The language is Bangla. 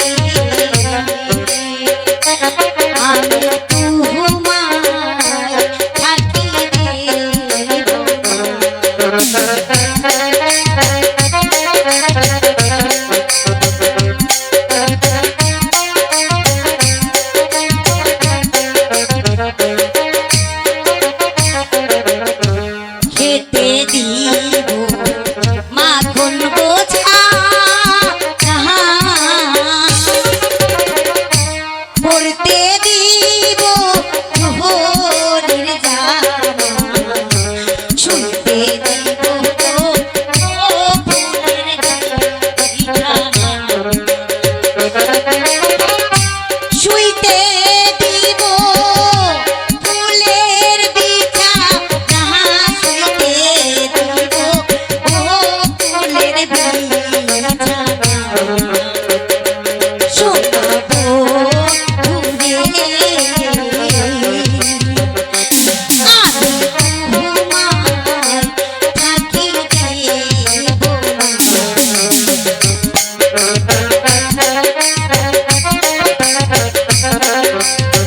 Thank you. জানে জানে